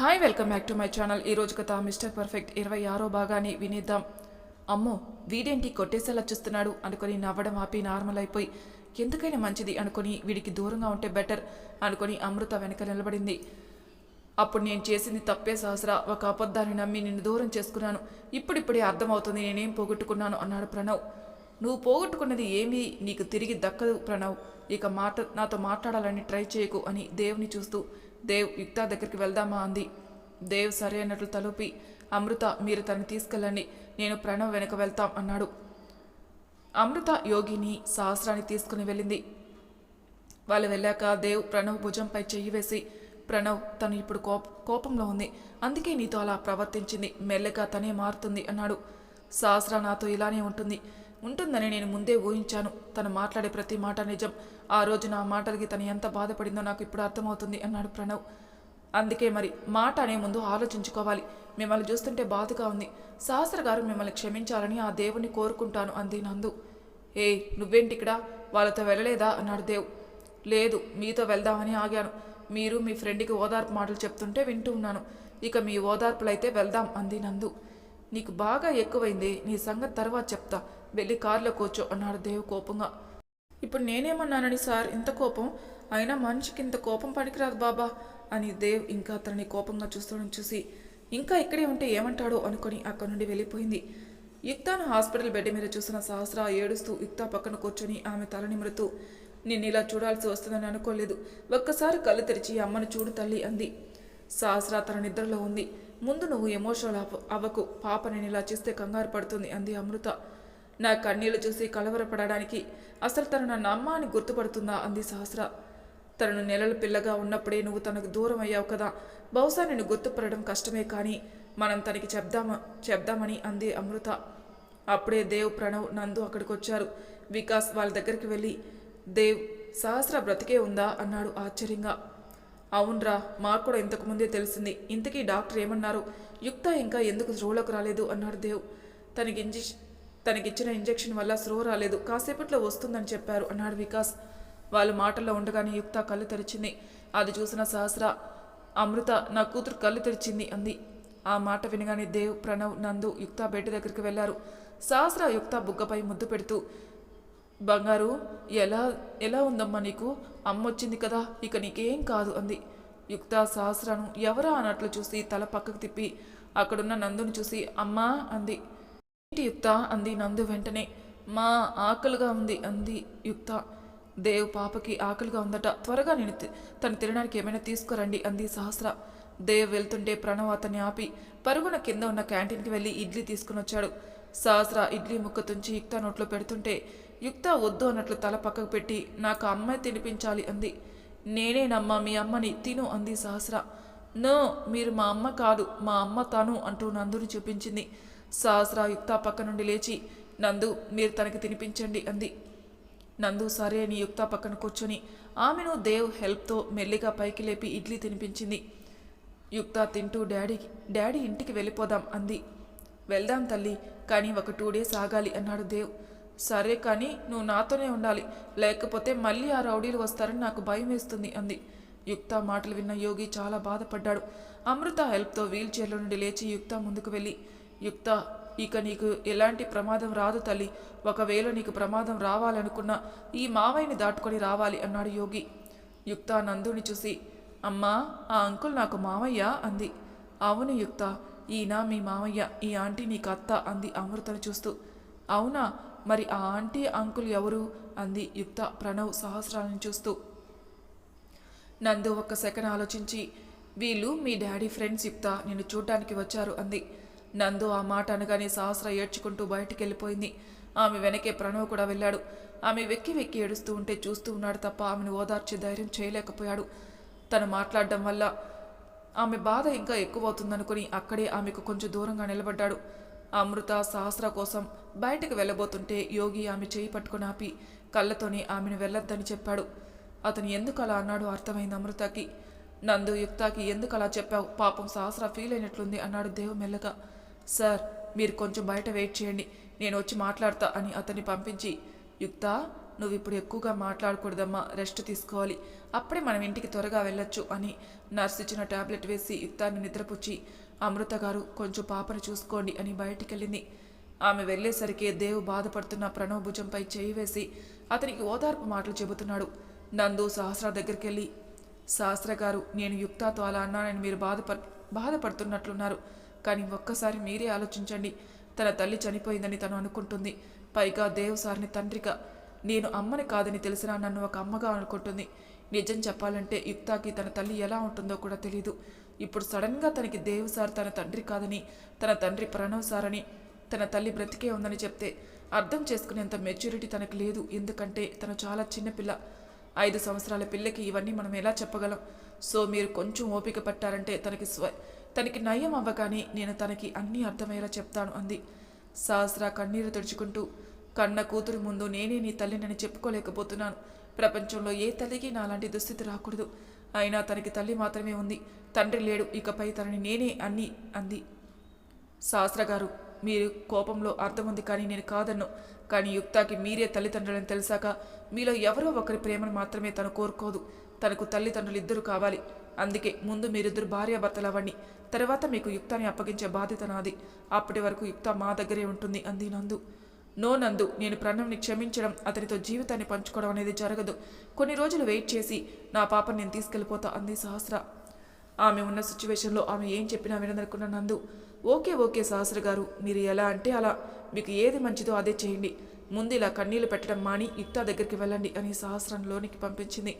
Hi welcome back to my channel. ఈ రోజు కథ మిస్టర్ పర్ఫెక్ట్ ఇరవై ఆరో భాగాన్ని వినేద్దాం. అమ్మో వీడేంటి కొట్టేసేలా చూస్తున్నాడు అనుకొని నవ్వడం ఆపి నార్మల్ అయిపోయి ఎందుకైనా మంచిది అనుకొని వీడికి దూరంగా ఉంటే బెటర్ అనుకొని అమృత వెనక నిలబడింది. అప్పుడు నేను చేసింది తప్పే సహస్ర ఒక అబద్ధాన్ని నమ్మి నిన్ను దూరం చేసుకున్నాను. ఇప్పుడిప్పుడే అర్థమవుతుంది నేనేం పోగొట్టుకున్నాను అన్నాడు ప్రణవ్. నువ్వు పోగొట్టుకున్నది ఏమీ నీకు తిరిగి దక్కదు ప్రణవ్. ఇక మాట నాతో మాట్లాడాలని ట్రై చేయకు అని దేవుని చూస్తూ దేవ్ యుక్తా దగ్గరికి వెళ్దామా అంది. దేవ్ సరే అన్నట్లు తలుపి అమృత మీరు తనని తీసుకెళ్ళండి నేను ప్రణవ్ వెనక వెళ్తాం అన్నాడు. అమృత యోగిని సహస్రాన్ని తీసుకుని వెళ్ళింది. వాళ్ళు వెళ్ళాక దేవ్ ప్రణవ్ భుజంపై చెయ్యి వేసి ప్రణవ్ తను ఇప్పుడు కోప కోపంలో ఉంది. అందుకే నీతో అలా ప్రవర్తించింది మెల్లగా తనే మారుతుంది అన్నాడు. సహస్ర నాతో ఇలానే ఉంటుంది. ఉంటుందని నేను ముందే ఊహించాను. తను మాట్లాడే ప్రతి మాట నిజం. ఆ రోజు నా మాటలకి తను ఎంత బాధపడిందో నాకు ఇప్పుడు అర్థమవుతుంది అన్నాడు ప్రణవ్. అందుకే మరి మాట అనే ముందు ఆలోచించుకోవాలి. మిమ్మల్ని చూస్తుంటే బాధగా ఉంది. శాస్త్ర గారు మిమ్మల్ని క్షమించాలని ఆ దేవుని కోరుకుంటాను అంది నందు. ఏ నువ్వేంటి ఇక్కడ వాళ్ళతో వెళ్ళలేదా? అన్నాడు దేవ్. లేదు మీతో వెళ్దామని ఆగాను. మీరు మీ ఫ్రెండ్కి ఓదార్పు మాటలు చెప్తుంటే వింటూ ఉన్నాను. ఇక మీ ఓదార్పులైతే వెళ్దాం అంది నందు. నీకు బాగా ఎక్కువైంది. నీ సంగతి తర్వాత చెప్తా. వెళ్ళి కారులో కూర్చో అన్నాడు దేవ్ కోపంగా. ఇప్పుడు నేనేమన్నానని సార్ ఇంత కోపం? అయినా మనిషికి ఇంత కోపం పనికిరాదు బాబా అని దేవ్ ఇంకా అతన్ని కోపంగా చూస్తుండడం చూసి ఇంకా ఇక్కడే ఉంటే ఏమంటాడో అనుకొని అక్కడి నుండి వెళ్ళిపోయింది. యుక్తాను హాస్పిటల్ బెడ్ మీద చూసిన సహస్ర ఏడుస్తూ యుక్తా పక్కన కూర్చొని ఆమె తల నిమురుతూ నిన్ను ఇలా చూడాల్సి వస్తుందని అనుకోలేదు. ఒక్కసారి కళ్ళు తెరిచి అమ్మను చూడు తల్లి అంది. సహస్ర తన నిద్రలో ఉంది. ముందు నువ్వు ఎమోషనల్ అవ్వకు. పాప నేను ఇలా చేస్తే కంగారు పడుతుంది అంది అమృత. నా కన్నీళ్ళు చూసి కలవరపడడానికి అసలు తను నన్ను అమ్మ అని గుర్తుపడుతుందా? అంది సహస్ర. తనను నెలల పిల్లగా ఉన్నప్పుడే నువ్వు తనకు దూరం అయ్యావు కదా. బహుశా నేను గుర్తుపడడం కష్టమే కానీ మనం తనకి చెప్దామా చెప్దామని అంది అమృత. అప్పుడే దేవ్ ప్రణవ్ నందు అక్కడికి వచ్చారు వికాస్ వాళ్ళ దగ్గరికి వెళ్ళి దేవ్ సహస్ర బ్రతికే ఉందా? అన్నాడు ఆశ్చర్యంగా. అవునరా మాకు కూడా ఇంతకుముందే తెలిసింది. ఇంతకీ డాక్టర్ ఏమన్నారు? యుక్త ఇంకా ఎందుకు రోలోకి రాలేదు? అన్నాడు దేవ్. తనకి ఇంజెక్షన్ తనకిచ్చిన ఇంజెక్షన్ వల్ల స్రో రాలేదు. కాసేపట్లో వస్తుందని చెప్పారు అన్నాడు వికాస్. వాళ్ళ మాటల్లో ఉండగానే యుక్త కళ్ళు తెరిచింది. అది చూసిన సహస్ర అమృత నా కూతురు కళ్ళు తెరిచింది అంది. ఆ మాట వినగానే దేవ్ ప్రణవ్ నందు యుక్త బెడ్ దగ్గరికి వెళ్ళారు. సహస్ర యుక్త బుగ్గపై ముద్దు పెడుతూ బంగారు ఎలా ఎలా ఉందమ్మా నీకు? అమ్మ వచ్చింది కదా ఇక నీకేం కాదు అంది. యుక్త సహస్రను ఎవరా అన్నట్లు చూసి తల పక్కకు తిప్పి అక్కడున్న నందుని చూసి అమ్మా అంది. ఏంటి యుక్త అంది నందు వెంటనే. మా ఆకలిగా ఉంది అంది యుక్త. దేవ్ పాపకి ఆకలిగా ఉందట త్వరగా నేను తను తినడానికి ఏమైనా తీసుకురండి అంది సహస్ర. దేవ్ వెళ్తుంటే ప్రణవ్ అతన్ని ఆపి పరుగున కింద ఉన్న క్యాంటీన్కి వెళ్ళి ఇడ్లీ తీసుకుని వచ్చాడు సహస్ర ఇడ్లీ ముక్క తుంచి యుక్త నోట్లో పెడుతుంటే యుక్త వద్దు అన్నట్లు తల పక్కకు పెట్టి నాకు అమ్మాయి తినిపించాలి అంది. నేనేనమ్మా మీ అమ్మని తిను అంది సహస్ర. నో మీరు మా అమ్మ కాదు మా అమ్మ తను అంటూ నందుని చూపించింది. సహస్ర యుక్త పక్క నుండి లేచి నందు మీరు తనకి తినిపించండి అంది. నందు సరే అని యుక్త పక్కన కూర్చొని ఆమెను దేవ్ హెల్ప్తో మెల్లిగా పైకి లేపి ఇడ్లీ తినిపించింది. యుక్త తింటూ డాడీ డాడీ ఇంటికి వెళ్ళిపోదాం అంది. వెళ్దాం తల్లి కానీ ఒక టూ డేస్ ఆగాలి అన్నాడు దేవ్. సరే కానీ నువ్వు నాతోనే ఉండాలి లేకపోతే మళ్ళీ ఆ రౌడీలు వస్తారని నాకు భయం వేస్తుంది అంది. యుక్త మాటలు విన్న యోగి చాలా బాధపడ్డాడు. అమృత హెల్ప్తో వీల్ చైర్లో నుండి లేచి యుక్త ముందుకు వెళ్ళి యుక్త ఇక నీకు ఎలాంటి ప్రమాదం రాదు తల్లి. ఒకవేళ నీకు ప్రమాదం రావాలనుకున్నా ఈ మావయ్యని దాటుకొని రావాలి అన్నాడు యోగి. యుక్త నందుని చూసి అమ్మా ఆ అంకుల్ నాకు మావయ్య అంది. అవును యుక్త ఈయన మీ మావయ్య ఈ ఆంటీ నీకు అత్త అంది అమృతను చూస్తూ. అవునా మరి ఆ ఆంటీ అంకుల్ ఎవరు? అంది యుక్త ప్రణవ్ సహస్రాలను చూస్తూ. నందు ఒక్క సెకండ్ ఆలోచించి వీళ్ళు మీ డాడీ ఫ్రెండ్స్ యుక్త నిన్ను చూడ్డానికి వచ్చారు అంది. నందు ఆ మాట అనగానే సహస్ర ఏడ్చుకుంటూ బయటికి వెళ్ళిపోయింది ఆమె వెనకే ప్రణవ్ కూడా వెళ్ళాడు. ఆమె వెక్కి వెక్కి ఏడుస్తూ ఉంటే చూస్తూ ఉన్నాడు తప్ప ఆమెను ఓదార్చే ధైర్యం చేయలేకపోయాడు. తను మాట్లాడడం వల్ల ఆమె బాధ ఇంకా ఎక్కువవుతుందనుకుని అక్కడే ఆమెకు కొంచెం దూరంగా నిలబడ్డాడు. అమృత సహస్ర కోసం బయటకు వెళ్ళబోతుంటే యోగి ఆమె చేయి పట్టుకుని ఆపి కళ్ళతోనే ఆమెను వెళ్ళొద్దని చెప్పాడు. అతను ఎందుకు అలా అన్నాడు అర్థమైంది అమృతకి. నందు యుక్తాకి ఎందుకు అలా చెప్పావు? పాపం సహస్ర ఫీల్ అయినట్లుంది అన్నాడు దేవ్ మెల్లగా. సార్ మీరు కొంచెం బయట వెయిట్ చేయండి. నేను వచ్చి మాట్లాడతా అని అతన్ని పంపించి యుక్త నువ్వు ఇప్పుడు ఎక్కువగా మాట్లాడకూడదమ్మా రెస్ట్ తీసుకోవాలి. అప్పుడే మనం ఇంటికి త్వరగా వెళ్ళొచ్చు అని నర్స్ ఇచ్చిన టాబ్లెట్ వేసి యుక్తాన్ని నిద్రపుచ్చి అమృత గారు కొంచెం పాపను చూసుకోండి అని బయటికి వెళ్ళింది ఆమె వెళ్ళేసరికి దేవు బాధపడుతున్న ప్రణవ్ భుజంపై చేయి వేసి అతనికి ఓదార్పు మాటలు చెబుతున్నాడు. నందు సహస్ర దగ్గరికి వెళ్ళి సహస్ర గారు నేను యుక్తాతో అలా అన్నానని మీరు బాధప బాధపడుతున్నట్లున్నారు. కానీ ఒక్కసారి మీరే ఆలోచించండి. తన తల్లి చనిపోయిందని తను అనుకుంటుంది. పైగా దేవ్ సార్ని తండ్రిగా. నేను అమ్మని కాదని తెలిసినా నన్ను ఒక అమ్మగా అనుకుంటుంది. నిజం చెప్పాలంటే యుక్తాకి తన తల్లి ఎలా ఉంటుందో కూడా తెలియదు ఇప్పుడు సడన్గా తనకి దేవ్ సార్ తన తండ్రి కాదని తన తండ్రి ప్రణవ్ సార్ అని తన తల్లి బ్రతికే ఉందని చెప్తే అర్థం చేసుకునేంత మెచ్యూరిటీ తనకు లేదు. ఎందుకంటే తను చాలా చిన్నపిల్ల ఐదు సంవత్సరాల పిల్లకి ఇవన్నీ మనం ఎలా చెప్పగలం? సో మీరు కొంచెం ఓపిక పట్టారంటే తనకి స్వ తనకి నయం అవ్వగానే నేను తనకి అన్నీ అర్థమయ్యేలా చెప్తాను అంది. సహస్ర కన్నీరు తుడుచుకుంటూ కన్న కూతురు ముందు నేనే నీ తల్లినని చెప్పుకోలేకపోతున్నాను. ప్రపంచంలో ఏ తల్లికి నాలాంటి దుస్థితి రాకూడదు. అయినా తనకి తల్లి మాత్రమే ఉంది. తండ్రి లేడు. ఇకపై తనని నేనే అన్ని అంది. శాస్త్ర గారు మీరు కోపంలో అర్థం ఉంది కానీ నేను కాదన్ను. కానీ యుక్తాకి మీరే తల్లిదండ్రులని తెలిసాక మీలో ఎవరో ఒకరి ప్రేమను మాత్రమే తను కోరుకోదు. తనకు తల్లిదండ్రులు ఇద్దరు కావాలి. అందుకే ముందు మీరిద్దరు భార్యాభర్తలు అవ్వండి తర్వాత మీకు యుక్తాన్ని అప్పగించే బాధ్యత నాది. అప్పటి వరకు యుక్త మా దగ్గరే ఉంటుంది అంది నందు. నో నందు నేను ప్రణవ్ని క్షమించడం అతనితో జీవితాన్ని పంచుకోవడం అనేది జరగదు. కొన్ని రోజులు వెయిట్ చేసి నా పాపను నేను తీసుకెళ్ళిపోతా అంది సహస్ర. ఆమె ఉన్న సిచ్యువేషన్లో ఆమె ఏం చెప్పినా వినదనుకున్న నందు ఓకే ఓకే సహస్ర గారు మీరు ఎలా అంటే అలా. మీకు ఏది మంచిదో అదే చేయండి. ముందు ఇలా కన్నీళ్ళు పెట్టడం మాని యుక్త దగ్గరికి వెళ్ళండి అని సహస్రంలోనికి పంపించింది.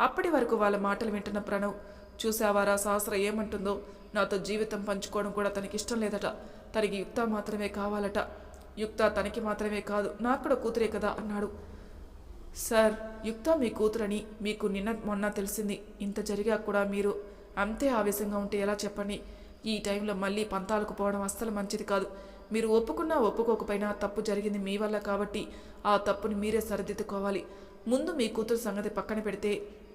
అప్పటి వరకు వాళ్ళ మాటలు వింటున్న ప్రణవ్ చూసావారా సహస్ర ఏమంటుందో? నాతో జీవితం పంచుకోవడం కూడా తనకి ఇష్టం లేదట. తనకి యుక్త మాత్రమే కావాలట. యుక్త తనకి మాత్రమే కాదు నాకు కూడా కూతురే కదా అన్నాడు. సార్ యుక్త మీ కూతురని మీకు నిన్న మొన్న తెలిసింది. ఇంత జరిగా కూడా మీరు అంతే ఆవేశంగా ఉంటే ఎలా చెప్పండి? ఈ టైంలో మళ్ళీ పంతాలకు పోవడం అస్సలు మంచిది కాదు. మీరు ఒప్పుకున్నా ఒప్పుకోకపోయినా తప్పు జరిగింది మీ వల్ల కాబట్టి ఆ తప్పుని మీరే సరిదిద్దుకోవాలి. ముందు మీ కూతురు సంగతి పక్కన పెడితే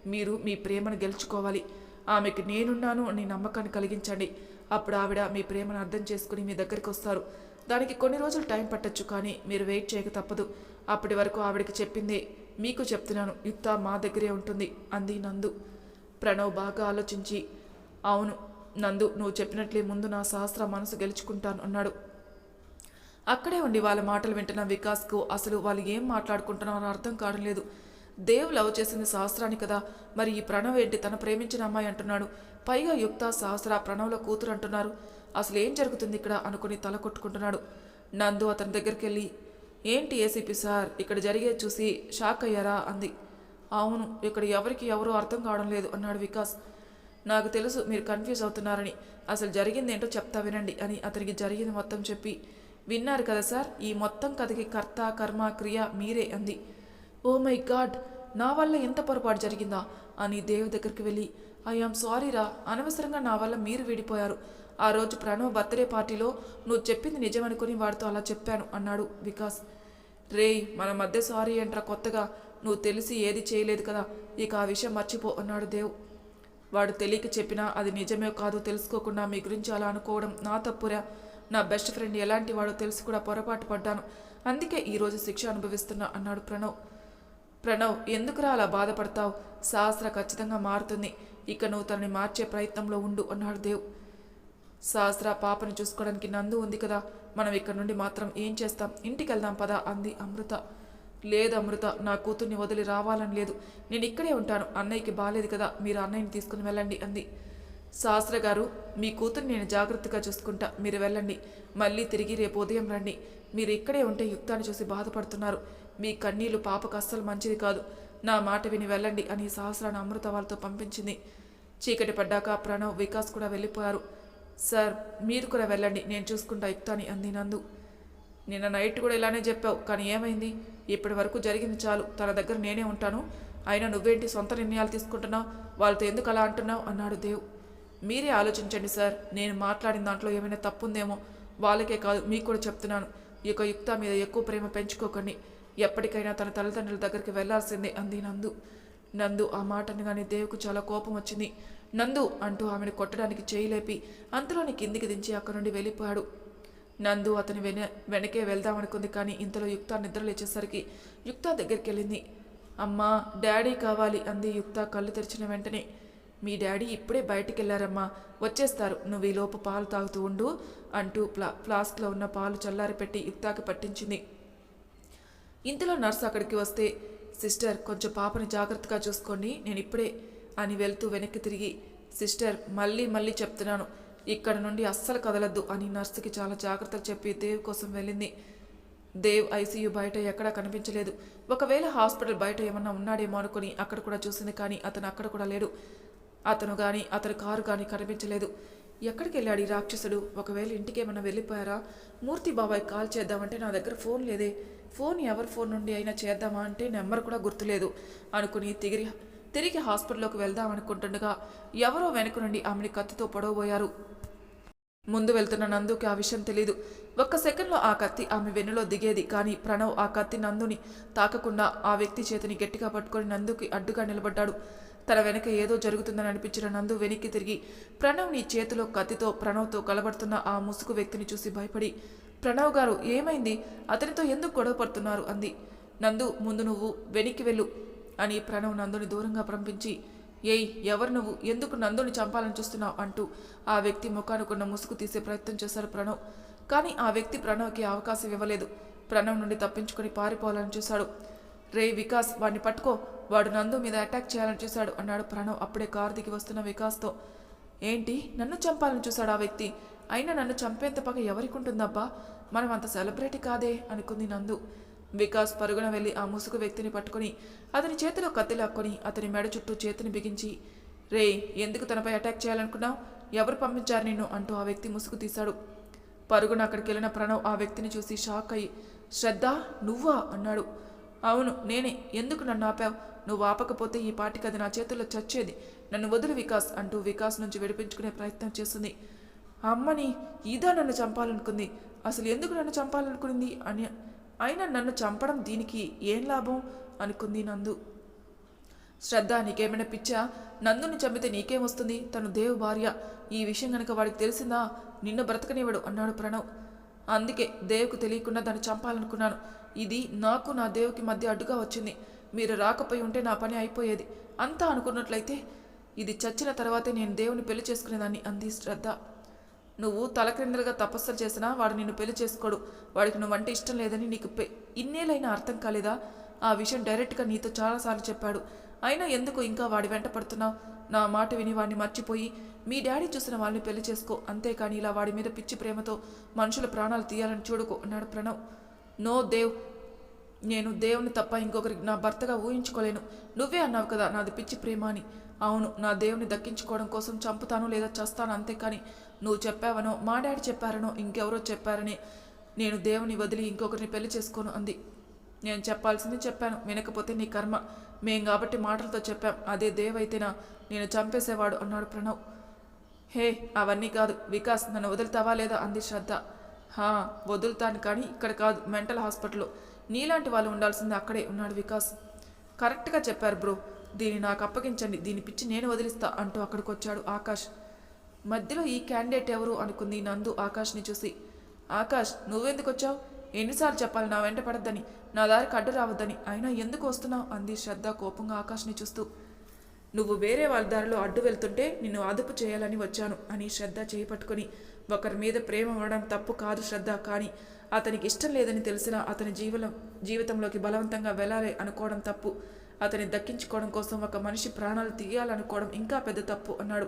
మీరు మీ ప్రేమను గెలుచుకోవాలి. ఆమెకి నేనున్నాను అని నమ్మకాన్ని కలిగించండి. అప్పుడు ఆవిడ మీ ప్రేమను అర్థం చేసుకుని మీ దగ్గరికి వస్తారు. దానికి కొన్ని రోజులు టైం పట్టొచ్చు కానీ మీరు వెయిట్ చేయక తప్పదు. అప్పటి వరకు ఆవిడకి చెప్పిందే మీకు చెప్తున్నాను యుక్త మా దగ్గరే ఉంటుంది అంది నందు. ప్రణవ్ బాగా ఆలోచించి అవును నందు నువ్వు చెప్పినట్లే ముందు నా సహస్ర మనసు గెలుచుకుంటాను అన్నాడు. అక్కడే ఉండి వాళ్ళ మాటలు వింటున్న వికాస్కు అసలు వాళ్ళు ఏం మాట్లాడుకుంటున్నారో అర్థం కావడం లేదు. దేవ్ లవ్ చేసింది సహస్రాన్ని కదా మరి ఈ ప్రణవ్ ఏంటి? తన ప్రేమించిన అమ్మాయి అంటున్నాడు. పైగా యుక్త సహస్ర ప్రణవ్ల కూతురు అంటున్నారు. అసలు ఏం జరుగుతుంది ఇక్కడ? అనుకుని తల కొట్టుకుంటున్నాడు. నందు అతని దగ్గరికి వెళ్ళి ఏంటి ఏసీపీ సార్ ఇక్కడ జరిగే చూసి షాక్ అయ్యారా? అంది. అవును ఇక్కడ ఎవరికి ఎవరో అర్థం కావడం లేదు అన్నాడు వికాస్. నాకు తెలుసు మీరు కన్ఫ్యూజ్ అవుతున్నారని. అసలు జరిగింది ఏంటో చెప్తా వినండి అని అతనికి జరిగింది మొత్తం చెప్పి విన్నారు కదా సార్ ఈ మొత్తం కథకి కర్త కర్మ క్రియ మీరే అంది. ఓ మై గాడ్ నా వల్ల ఎంత పొరపాటు జరిగిందా? అని దేవ్ దగ్గరికి వెళ్ళి ఐఆమ్ సారీ రా అనవసరంగా నా వల్ల మీరు విడిపోయారు. ఆ రోజు ప్రణవ్ బర్త్డే పార్టీలో నువ్వు చెప్పింది నిజమనుకుని వాడితో అలా చెప్పాను అన్నాడు వికాస్. రేయ్ మన మధ్య సారీ ఏంట్రా కొత్తగా నువ్వు తెలిసి ఏది చేయలేదు కదా ఇక ఆ విషయం మర్చిపో అన్నాడు దేవ్. వాడు తెలియక చెప్పినా అది నిజమే కాదో తెలుసుకోకుండా మీ గురించి అలా అనుకోవడం నా తప్పురా. నా బెస్ట్ ఫ్రెండ్ ఎలాంటి వాడో తెలిసి కూడా పొరపాటు పడ్డాను. అందుకే ఈరోజు శిక్ష అనుభవిస్తున్నా అన్నాడు ప్రణవ్. ప్రణవ్ ఎందుకురా అలా బాధపడతావు? సహస్ర ఖచ్చితంగా మారుతుంది. ఇక నువ్వు తనని మార్చే ప్రయత్నంలో ఉండు అన్నాడు దేవ్. సహస్ర పాపను చూసుకోవడానికి నందు ఉంది కదా. మనం ఇక్కడ నుండి మాత్రం ఏం చేస్తాం? ఇంటికి వెళ్దాం పదా అంది అమృత. లేదు అమృత నా కూతుర్ని వదిలి రావాలని లేదు. నేను ఇక్కడే ఉంటాను. అన్నయ్యకి బాలేదు కదా మీరు అన్నయ్యని తీసుకుని వెళ్ళండి అంది. శాస్త్ర గారు మీ కూతుర్ని నేను జాగ్రత్తగా చూసుకుంటా మీరు వెళ్ళండి. మళ్ళీ తిరిగి రేపు ఉదయం రండి. మీరు ఇక్కడే ఉంటే యుక్తాన్ని చూసి బాధపడుతున్నారు. మీ కన్నీళ్ళు పాపకు అస్సలు మంచిది కాదు. నా మాట విని వెళ్ళండి అని సహస్రాన్ని అమృత వాళ్ళతో పంపించింది. చీకటి పడ్డాక ప్రణవ్ వికాస్ కూడా వెళ్ళిపోయారు. సార్ మీరు కూడా వెళ్ళండి నేను చూసుకుంటా యుక్తాని అంది నందు. నిన్న నైట్ కూడా ఇలానే చెప్పావు కానీ ఏమైంది? ఇప్పటి వరకు జరిగింది చాలు. తన దగ్గర నేనే ఉంటాను. అయినా నువ్వేంటి సొంత నిర్ణయాలు తీసుకుంటున్నావు? వాళ్ళతో ఎందుకు అలా అంటున్నావు? అన్నాడు దేవ్. మీరే ఆలోచించండి సార్. నేను మాట్లాడిన దాంట్లో ఏమైనా తప్పుందేమో వాళ్ళకే కాదు మీకు కూడా చెప్తున్నాను. ఈ యొక్క యుక్త మీద ఎక్కువ ప్రేమ పెంచుకోకండి. ఎప్పటికైనా తన తల్లిదండ్రుల దగ్గరికి వెళ్ళాల్సిందే అంది నందు. నందు ఆ మాట అనగానే దేవుకు చాలా కోపం వచ్చింది. నందు అంటూ ఆమెను కొట్టడానికి చేయలేపి అంతలోని కిందికి దించి అక్కడి నుండి వెళ్ళిపోయాడు. నందు అతని వెన వెనకే వెళ్దామనుకుంది కానీ ఇంతలో యుక్త నిద్ర లేచేసరికి యుక్త దగ్గరికి వెళ్ళింది అమ్మా డాడీ కావాలి అంది యుక్త కళ్ళు తెరిచిన వెంటనే. మీ డాడీ ఇప్పుడే బయటికి వెళ్ళారమ్మా వచ్చేస్తారు నువ్వు ఈలోపు పాలు తాగుతూ ఉండు అంటూ ప్లా ఫ్లాస్క్లో ఉన్న పాలు చల్లారి పెట్టి యుక్తాకి పట్టించింది. ఇంతలో నర్స్ అక్కడికి వస్తే సిస్టర్ కొంచెం పాపని జాగ్రత్తగా చూసుకోండి నేను ఇప్పుడే అని వెళ్తూ వెనక్కి తిరిగి సిస్టర్ మళ్ళీ మళ్ళీ చెప్తున్నాను ఇక్కడ నుండి అస్సలు కదలద్దు అని నర్సుకి చాలా జాగ్రత్తలు చెప్పి దేవ్ కోసం వెళ్ళింది. దేవ్ ఐసీయూ బయట ఎక్కడా కనిపించలేదు. ఒకవేళ హాస్పిటల్ బయట ఏమన్నా ఉన్నాడేమో అనుకుని అక్కడ కూడా చూసింది కానీ అతను అక్కడ కూడా లేడు. అతను కానీ అతని కారు కానీ కనిపించలేదు. ఎక్కడికి వెళ్ళాడు ఈ రాక్షసుడు? ఒకవేళ ఇంటికి ఏమైనా వెళ్ళిపోయారా? మూర్తి బాబాయ్ కాల్ చేద్దామంటే నా దగ్గర ఫోన్ లేదే. ఫోన్ ఎవరి ఫోన్ నుండి అయినా చేద్దామా అంటే నెంబర్ కూడా గుర్తులేదు అనుకుని తిరిగి తిరిగి హాస్పిటల్లోకి వెళ్దాం అనుకుంటుండగా ఎవరో వెనక నుండి ఆమెని కత్తితో పొడవబోయారు. ముందు వెళ్తున్న నందుకి ఆ విషయం తెలీదు. ఒక్క సెకండ్లో ఆ కత్తి ఆమె వెన్నులో దిగేది. కానీ ప్రణవ్ ఆ కత్తి నందుని తాకకుండా ఆ వ్యక్తి చేతిని గట్టిగా పట్టుకొని నందుకి అడ్డుగా నిలబడ్డాడు. తన వెనక ఏదో జరుగుతుందని అనిపించిన నందు వెనక్కి తిరిగి ప్రణవ్ని చేతిలో కత్తితో ప్రణవ్తో కలబడుతున్న ఆ ముసుగు వ్యక్తిని చూసి భయపడి ప్రణవ్ గారు ఏమైంది? అతనితో ఎందుకు గొడవ పడుతున్నారు? అంది. నందు ముందు నువ్వు వెనక్కి వెళ్ళు అని ప్రణవ్ నందుని దూరంగా పంపించి ఏయ్ ఎవరు నువ్వు? ఎందుకు నందుని చంపాలని చూస్తున్నావు? అంటూ ఆ వ్యక్తి ముఖానుకున్న ముసుగు తీసే ప్రయత్నం చేశాడు ప్రణవ్. కానీ ఆ వ్యక్తి ప్రణవ్కి అవకాశం ఇవ్వలేదు. ప్రణవ్ నుండి తప్పించుకొని పారిపోవాలని చూశాడు. రే వికాస్ వాడిని పట్టుకో. వాడు నందు మీద అటాక్ చేయాలని చూశాడు అన్నాడు ప్రణవ్ అప్పుడే కారు దిగి వస్తున్న వికాస్తో. ఏంటి? నన్ను చంపాలని చూశాడు ఆ వ్యక్తి. అయినా నన్ను చంపేంత పగ ఎవరికి ఉంటుందబ్బా మనం అంత సెలబ్రిటీ కాదే అనుకుంది నందు. వికాస్ పరుగున వెళ్ళి ఆ ముసుగు వ్యక్తిని పట్టుకొని అతని చేతిలో కత్తి లాక్కొని అతని మెడ చుట్టూ చేతిని బిగించి రే ఎందుకు తనపై అటాక్ చేయాలనుకున్నావు? ఎవరు పంపించారు నిన్ను? అంటూ ఆ వ్యక్తి ముసుగు తీశాడు. పరుగున అక్కడికి వెళ్ళిన ప్రణవ్ ఆ వ్యక్తిని చూసి షాక్ అయ్యి శ్రద్ధ నువ్వా? అన్నాడు. అవును నేనే. ఎందుకు నన్ను ఆపావు? నువ్వు ఆపకపోతే ఈ పాటికి అది నా చేతుల్లో చచ్చేది. నన్ను వదిలి వికాస్ అంటూ వికాస్ నుంచి విడిపించుకునే ప్రయత్నం చేస్తుంది. అమ్మని ఇదా నన్ను చంపాలనుకుంది. అసలు ఎందుకు నన్ను చంపాలనుకుంది? అని అయినా నన్ను చంపడం దీనికి ఏం లాభం? అనుకుంది నందు. శ్రద్ధ నీకేమైనా పిచ్చా? నందుని చంపితే నీకేం వస్తుంది? తను దేవు భార్య. ఈ విషయం గనక వాడికి తెలిసిందా? నిన్ను బ్రతకనివ్వడు అన్నాడు ప్రణవ్. అందుకే దేవుకు తెలియకుండా దాన్ని చంపాలనుకున్నాను. ఇది నాకు నా దేవుకి మధ్య అడ్డుగా వచ్చింది. మీరు రాకపోయి ఉంటే నా పని అయిపోయేది. అంతా అనుకున్నట్లయితే ఇది చచ్చిన తర్వాతే నేను దేవుని పెళ్ళి చేసుకునేదాన్ని అంది శ్రద్ధ. నువ్వు తలక్రిందలుగా తపస్సులు చేసినా వాడు నిన్ను పెళ్ళి చేసుకోడు. వాడికి నువ్వంటే ఇష్టం లేదని నీకు పె ఇన్నేళ్ళైనా అర్థం కాలేదా? ఆ విషయం డైరెక్ట్గా నీతో చాలాసార్లు చెప్పాడు. అయినా ఎందుకు ఇంకా వాడి వెంట పడుతున్నావు? నా మాట విని వాడిని మర్చిపోయి మీ డాడీ చూసిన వాళ్ళని పెళ్ళి చేసుకో. అంతేకాని ఇలా వాడి మీద పిచ్చి ప్రేమతో మనుషుల ప్రాణాలు తీయాలని చూడుకో అన్నాడు ప్రణవ్. నో దేవ్ నేను దేవుని తప్ప ఇంకొకరికి నా భర్తగా ఊహించుకోలేను. నువ్వే అన్నావు కదా నాది పిచ్చి ప్రేమ అని. అవును నా దేవుని దక్కించుకోవడం కోసం చంపుతాను లేదా చస్తాను అంతేకాని నువ్వు చెప్పావనో మా డాడీ చెప్పారనో ఇంకెవరో చెప్పారని నేను దేవుని వదిలి ఇంకొకరిని పెళ్ళి చేసుకోను అంది. నేను చెప్పాల్సింది చెప్పాను వినకపోతే నీ కర్మ. మేం కాబట్టి మాటలతో చెప్పాం అదే దేవైతేనా నేను చంపేసేవాడు అన్నాడు ప్రణవ్. హే అవన్నీ కాదు వికాస్ నన్ను వదులుతావా లేదా అంది శ్రద్ధ. హా వదులుతాను కానీ ఇక్కడ కాదు మెంటల్ హాస్పిటల్లో. నీలాంటి వాళ్ళు ఉండాల్సింది అక్కడే ఉన్నాడు వికాస్. కరెక్ట్గా చెప్పారు బ్రో దీన్ని నాకు అప్పగించండి దీని పిచ్చి నేను వదిలిస్తా అంటూ అక్కడికి వచ్చాడు ఆకాష్. మధ్యలో ఈ క్యాండిడేట్ ఎవరు అనుకుంది నందు ఆకాష్ని చూసి. ఆకాష్ నువ్వెందుకు వచ్చావు ఎన్నిసార్లు చెప్పాలి నా వెంట పడద్దని నా దారికి అడ్డు రావద్దని అయినా ఎందుకు వస్తున్నావు? అంది శ్రద్ధ కోపంగా ఆకాష్ని చూస్తూ. నువ్వు వేరే వాళ్ళ దారిలో అడ్డు వెళ్తుంటే నిన్ను అదుపు చేయాలని వచ్చాను అని శ్రద్ధ చేపట్టుకుని ఒకరి మీద ప్రేమ ఉండడం తప్పు కాదు శ్రద్ధ కానీ అతనికి ఇష్టం లేదని తెలిసినా అతని జీవనం జీవితంలోకి బలవంతంగా వెళ్ళాలి అనుకోవడం తప్పు. అతని దక్కించుకోవడం కోసం ఒక మనిషి ప్రాణాలు తీయాలనుకోవడం ఇంకా పెద్ద తప్పు అన్నాడు.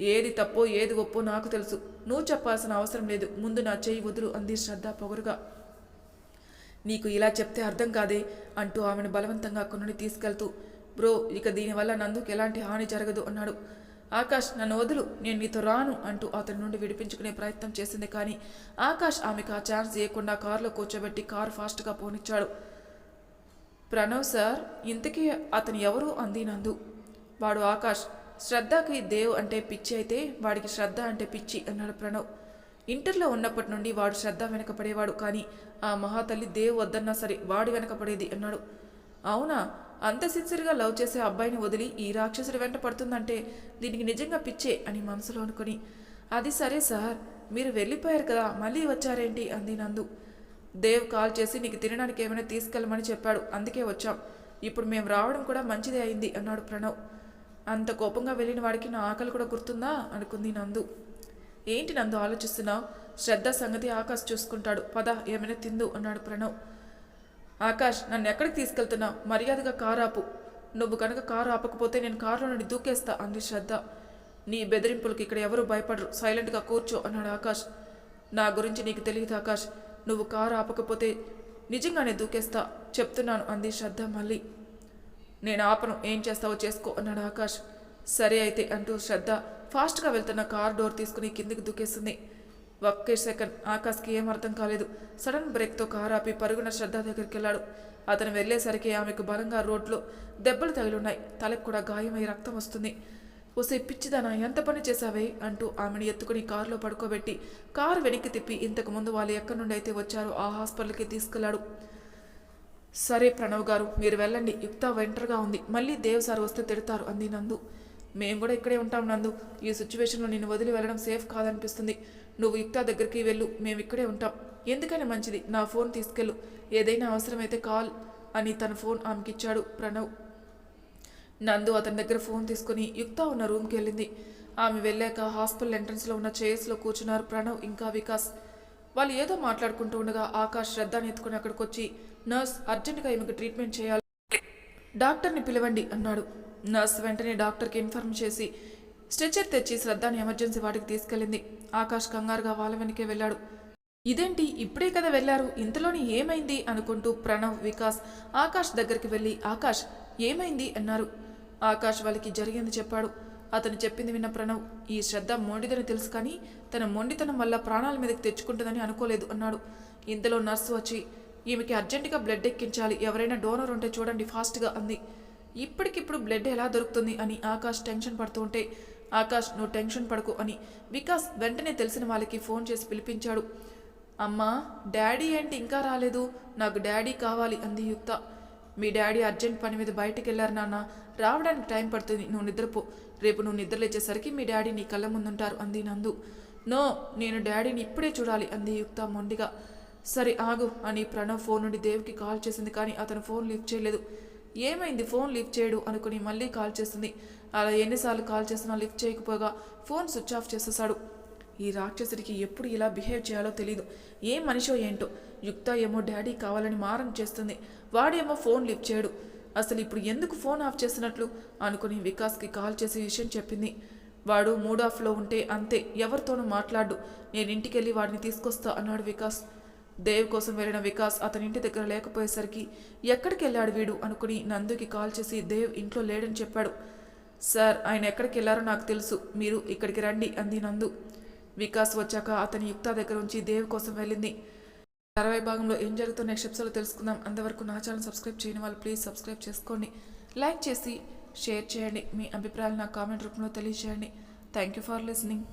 ఏది తప్పో ఏది ఒప్పో నాకు తెలుసు. నువ్వు చెప్పాల్సిన అవసరం లేదు. ముందు నా చెయ్యి వదులు అంది శ్రద్ధ పొగరుగా. నీకు ఇలా చెప్తే అర్థం కాదే అంటూ ఆమెను బలవంతంగా కొనుని తీసుకెళ్తూ. బ్రో ఇక దీనివల్ల నందుకు ఎలాంటి హాని జరగదు అన్నాడు. ఆకాష్ నన్ను వదులు నేను నీతో రాను అంటూ అతని నుండి విడిపించుకునే ప్రయత్నం చేసింది కానీ ఆకాష్ ఆమెకు ఆ ఛాన్స్ ఇవ్వకుండా కారులో కూర్చోబెట్టి కారు ఫాస్ట్గా పోనిచ్చాడు. ప్రణవ్ సార్ ఇంతకీ అతను ఎవరు అంది నందు. వాడు ఆకాష్ శ్రద్ధకి దేవ్ అంటే పిచ్చి అయితే వాడికి శ్రద్ధ అంటే పిచ్చి అన్నాడు ప్రణవ్. ఇంటర్లో ఉన్నప్పటి నుండి వాడు శ్రద్ధ వెనకపడేవాడు కానీ ఆ మహాతల్లి దేవ్ వద్దన్నా సరే వాడి వెనకపడేది అన్నాడు. అవునా? అంత సిన్సియర్గా లవ్ చేసే అబ్బాయిని వదిలి ఈ రాక్షసుడి వెంట పడుతుందంటే దీనికి నిజంగా పిచ్చే అని మనసులో అనుకుని అది సరే సార్ మీరు వెళ్ళిపోయారు కదా మళ్ళీ వచ్చారేంటి? అంది నందు. దేవ్ కాల్ చేసి నీకు తినడానికి ఏమైనా తీసుకెళ్ళమని చెప్పాడు అందుకే వచ్చాం. ఇప్పుడు మేము రావడం కూడా మంచిదే అయింది అన్నాడు ప్రణవ్. అంత కోపంగా వెళ్ళిన వాడికి నా ఆకలి కూడా గుర్తుందా? అనుకుంది నందు. ఏంటి నందు ఆలోచిస్తున్నావు శ్రద్ధ సంగతి ఆకాష్ చూసుకుంటాడు. పద ఏమైనా తిందు అన్నాడు ప్రణవ్. ఆకాష్ నన్ను ఎక్కడికి తీసుకెళ్తున్నావు? మర్యాదగా కారు ఆపు. నువ్వు కనుక కారు ఆపకపోతే నేను కారులో నుండి దూకేస్తా అంది శ్రద్ధ. నీ బెదిరింపులకి ఇక్కడ ఎవరు భయపడరు. సైలెంట్గా కూర్చో అన్నాడు ఆకాష్. నా గురించి నీకు తెలియదు ఆకాష్. నువ్వు కారు ఆపకపోతే నిజంగానే దూకేస్తా చెప్తున్నాను అంది శ్రద్ధ మళ్ళీ. నేను ఆపను ఏం చేస్తావో చేసుకో అన్నాడు ఆకాష్. సరే అయితే అంటూ శ్రద్ధ ఫాస్ట్గా వెళ్తున్న కార్ డోర్ తీసుకుని కిందికి దూకేస్తుంది. ఒక్క సెకండ్ ఆకాష్కి ఏం అర్థం కాలేదు. సడన్ బ్రేక్తో కారు ఆపి పరుగున శ్రద్ధ దగ్గరికి వెళ్ళాడు అతను వెళ్ళేసరికి ఆమెకు బలంగా రోడ్లో దెబ్బలు తగిలున్నాయి. తలకు కూడా గాయమై రక్తం వస్తుంది. ఒసే పిచ్చిదానా ఎంత పని చేశావే? అంటూ ఆమెను ఎత్తుకుని కారులో పడుకోబెట్టి కారు వెనక్కి తిప్పి ఇంతకు ముందు వాళ్ళు ఎక్కడి నుండి అయితే వచ్చారో ఆ హాస్పిటల్కి తీసుకెళ్ళాడు. సరే ప్రణవ్ గారు మీరు వెళ్ళండి. యుక్త వెంటర్గా ఉంది. మళ్ళీ దేవ్ సార్ వస్తే తిడతారు అంది నందు. మేము కూడా ఇక్కడే ఉంటాం నందు. ఈ సిచ్యువేషన్లో నేను వదిలి వెళ్ళడం సేఫ్ కాదనిపిస్తుంది. నువ్వు యుక్త దగ్గరికి వెళ్ళు. మేము ఇక్కడే ఉంటాం. ఎందుకని మంచిది? నా ఫోన్ తీసుకెళ్ళు. ఏదైనా అవసరమైతే కాల్ అని తన ఫోన్ ఆమెకిచ్చాడు ప్రణవ్. నందు అతని దగ్గర ఫోన్ తీసుకుని యుక్త ఉన్న రూమ్కి వెళ్ళింది. ఆమె వెళ్ళాక హాస్పిటల్ ఎంట్రన్స్లో ఉన్న చైర్స్లో కూర్చున్నారు ప్రణవ్ ఇంకా వికాస్. వాళ్ళు ఏదో మాట్లాడుకుంటూ ఉండగా ఆకాష్ శ్రద్ధని ఎత్తుకుని అక్కడికి వచ్చి నర్స్ అర్జెంటుగా ఈమెకు ట్రీట్మెంట్ చేయాలి. డాక్టర్ని పిలవండి అన్నాడు. నర్స్ వెంటనే డాక్టర్కి ఇన్ఫార్మ్ చేసి స్ట్రెచర్ తెచ్చి శ్రద్ధని ఎమర్జెన్సీ వాటికి తీసుకెళ్ళింది. ఆకాష్ కంగారుగా వాళ్ళ వెనకే వెళ్ళాడు. ఇదేంటి? ఇప్పుడే కదా వెళ్ళారు. ఇంతలోని ఏమైంది? అనుకుంటూ ప్రణవ్ వికాస్ ఆకాష్ దగ్గరికి వెళ్ళి ఆకాష్ ఏమైంది? అన్నారు. ఆకాష్ వాళ్ళకి జరిగింది చెప్పాడు. అతను చెప్పింది విన్న ప్రణవ్ ఈ శ్రద్ధ మొండిదని తెలుసు కానీ తన మొండితనం వల్ల ప్రాణాల మీదకి తెచ్చుకుంటుందని అనుకోలేదు అన్నాడు. ఇంతలో నర్సు వచ్చి ఈమెకి అర్జెంటుగా బ్లడ్ ఎక్కించాలి. ఎవరైనా డోనర్ ఉంటే చూడండి ఫాస్ట్గా అంది. ఇప్పటికిప్పుడు బ్లడ్ ఎలా దొరుకుతుంది అని ఆకాష్ టెన్షన్ పడుతూ ఉంటే ఆకాష్ నువ్వు టెన్షన్ పడకు అని వికాస్ వెంటనే తెలిసిన వాళ్ళకి ఫోన్ చేసి పిలిపించాడు. అమ్మా డాడీ ఏంటి ఇంకా రాలేదు? నాకు డాడీ కావాలి అంది యుక్త. మీ డాడీ అర్జెంట్ పని మీద బయటికి వెళ్ళారు నాన్న. రావడానికి టైం పడుతుంది. నువ్వు నిద్రపో. రేపు నువ్వు నిద్రలేచేసరికి మీ డాడీ నీ కళ్ళ ముందుంటారు అంది నందు. నో నేను డాడీని ఇప్పుడే చూడాలి అంది యుక్త మొండిగా. సరే ఆగు అని ప్రణవ్ ఫోన్ నుండి దేవ్కి కాల్ చేసింది కానీ అతను ఫోన్ లిఫ్ట్ చేయలేదు. ఏమైంది ఫోన్ లిఫ్ట్ చేయడు అనుకుని మళ్ళీ కాల్ చేసింది అలా ఎన్నిసార్లు కాల్ చేసినా లిఫ్ట్ చేయకపోగా ఫోన్ స్విచ్ ఆఫ్ చేసేసాడు ఈ రాక్షసుడికి ఎప్పుడు ఇలా బిహేవ్ చేయాలో తెలియదు ఏ మనిషో ఏంటో. యుక్త ఏమో డాడీ కావాలని మారం చేస్తుంది. వాడేమో ఫోన్ లిఫ్ట్ చేయడు. అసలు ఇప్పుడు ఎందుకు ఫోన్ ఆఫ్ చేసినట్లు అనుకుని వికాస్కి కాల్ చేసి విషయం చెప్పింది. వాడు మూడ్ ఆఫ్లో ఉంటే అంతే ఎవరితోనూ మాట్లాడు. నేను ఇంటికెళ్ళి వాడిని తీసుకొస్తా అన్నాడు వికాస్. దేవ్ కోసం వెళ్ళిన వికాస్ అతని ఇంటి దగ్గర లేకపోయేసరికి ఎక్కడికి వెళ్ళాడు వీడు అనుకుని నందుకి కాల్ చేసి దేవ్ ఇంట్లో లేడని చెప్పాడు. సార్ ఆయన ఎక్కడికి వెళ్ళారో నాకు తెలుసు. మీరు ఇక్కడికి రండి అంది నందు. వికాస్ వచ్చాక అతని యుక్త దగ్గర ఉంచి దేవ్ కోసం వెళ్ళింది. అరవై భాగంలో ఏం జరుగుతున్న నెక్స్ట్ ఎపిసోడ్లో తెలుసుకుందాం. అంతవరకు నా ఛానల్ సబ్స్క్రైబ్ చేయని వాళ్ళు ప్లీజ్ సబ్స్క్రైబ్ చేసుకోండి. లైక్ చేసి షేర్ చేయండి. మీ అభిప్రాయాలు నా కామెంట్ రూపంలో తెలియజేయండి. Thank you for listening